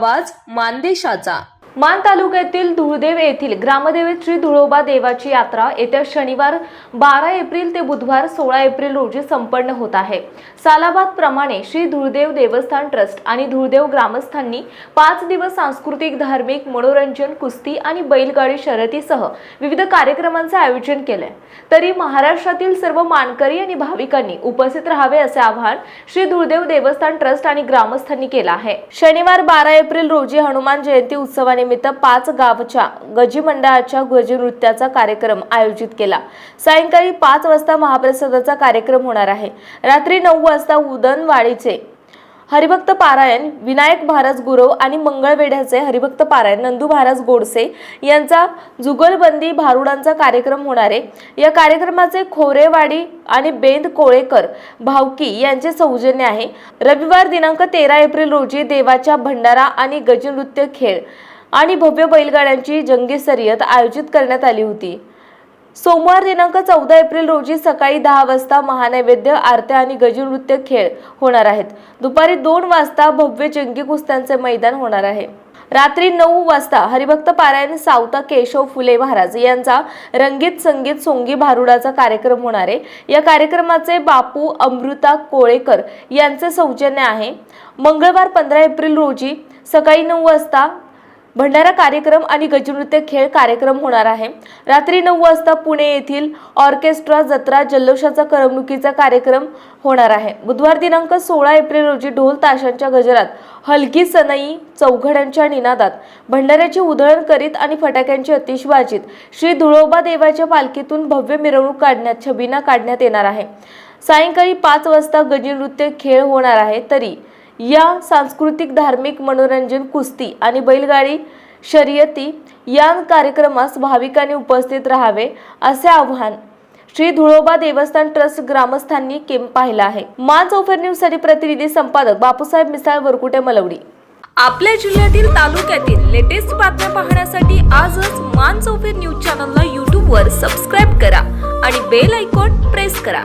आवाज मानदेशाचा. मान तालुक्यातील धुळदेव येथील ग्रामदेवीत श्री धुळोबा देवाची यात्रा येत्या शनिवार बारा एप्रिल ते बुधवार सोळा एप्रिल रोजी संपन्न होत आहे. सालाबाद प्रमाणे श्री धुळदेव देवस्थान ट्रस्ट आणि धुळदेव ग्रामस्थांनी पाच दिवस सांस्कृतिक धार्मिक मनोरंजन कुस्ती आणि बैलगाडी शर्यतीसह विविध कार्यक्रमांचे आयोजन केले. तरी महाराष्ट्रातील सर्व मानकरी आणि भाविकांनी उपस्थित राहावे असे आवाहन श्री धुळदेव देवस्थान ट्रस्ट आणि ग्रामस्थांनी केलं आहे. शनिवार बारा एप्रिल रोजी हनुमान जयंती दिनानिमित्त पाच गावच्या गजी मंडळाच्या गजनृत्याचा कार्यक्रम आयोजित केला. सायंकाळी पाच वाजता महाप्रसादाचा कार्यक्रम होणार आहे. रात्री नऊ वाजता उदनवाडीचे हरिभक्त पारायण विनायक महाराज गुरव आणि मंगळवेढ्याचे हरिभक्त पारायण नंदू महाराज गोडसे यांचा जुगलबंदी भारुडांचा कार्यक्रम होणार आहे. या कार्यक्रमाचे खोरेवाडी आणि बेंद कोळेकर भावकी यांचे सौजन्य आहे. रविवार दिनांक तेरा एप्रिल रोजी देवाच्या भंडारा आणि गजनृत्य खेळ आणि भव्य बैलगाड्यांची जंगी शर्यत आयोजित करण्यात आली होती. सोमवार दिनांक चौदा एप्रिल रोजी सकाळी दहा वाजता महानैवेद्य आरत्या आणि गजनृत्य खेळ होणार आहेत. दुपारी दोन वाजता भव्य जंगी कुस्त्यांचे मैदान होणार आहे. रात्री नऊ वाजता हरिभक्त पारायण सावता केशव फुले महाराज यांचा रंगीत संगीत सोंगी भारुडाचा कार्यक्रम होणार आहे. या कार्यक्रमाचे बापू अमृता कोळेकर यांचे सौजन्य आहे. मंगळवार पंधरा एप्रिल रोजी सकाळी नऊ वाजता भंडारा कार्यक्रम आणि गजनृत्य खेळ कार्यक्रम होणार आहे. रात्री नऊ वाजता पुणे येथील ऑर्केस्ट्रा जत्रा जल्लोषाचा करमणुकीचा कार्यक्रम होणार आहे. बुधवार दिनांक सोळा एप्रिल रोजी ढोल ताशांच्या गजरात हलकी सनई चौघड्यांच्या निनादात भंडाऱ्याची उधळण करीत आणि फटाक्यांची अतिशबाजीत श्री धुळोबा देवाच्या पालखीतून भव्य मिरवणूक काढण्यात छबिना काढण्यात येणार आहे. सायंकाळी पाच वाजता गजनृत्य खेळ होणार आहे. तरी या सांस्कृतिक धार्मिक मनोरंजन कुस्ती आणि बैलगाडी शर्यती या कार्यक्रमास भाविकांनी उपस्थित राहावे असे आव्हान श्री धुळोबा देवस्थान ट्रस्ट ग्रामस्थांनी केम पाहिला आहे. मान चौफर न्यूजसाठी प्रतिनिधी संपादक बापूसाहेब मिसाळ वरकुटे मलवडी. आपल्या जिल्ह्यातील तालुक्यातील लेटेस्ट बातम्या पाहण्यासाठी आजच मान चौफेर न्यूज चॅनलला यूट्यूबवर सबस्क्राईब करा आणि बेल आयकॉन प्रेस करा.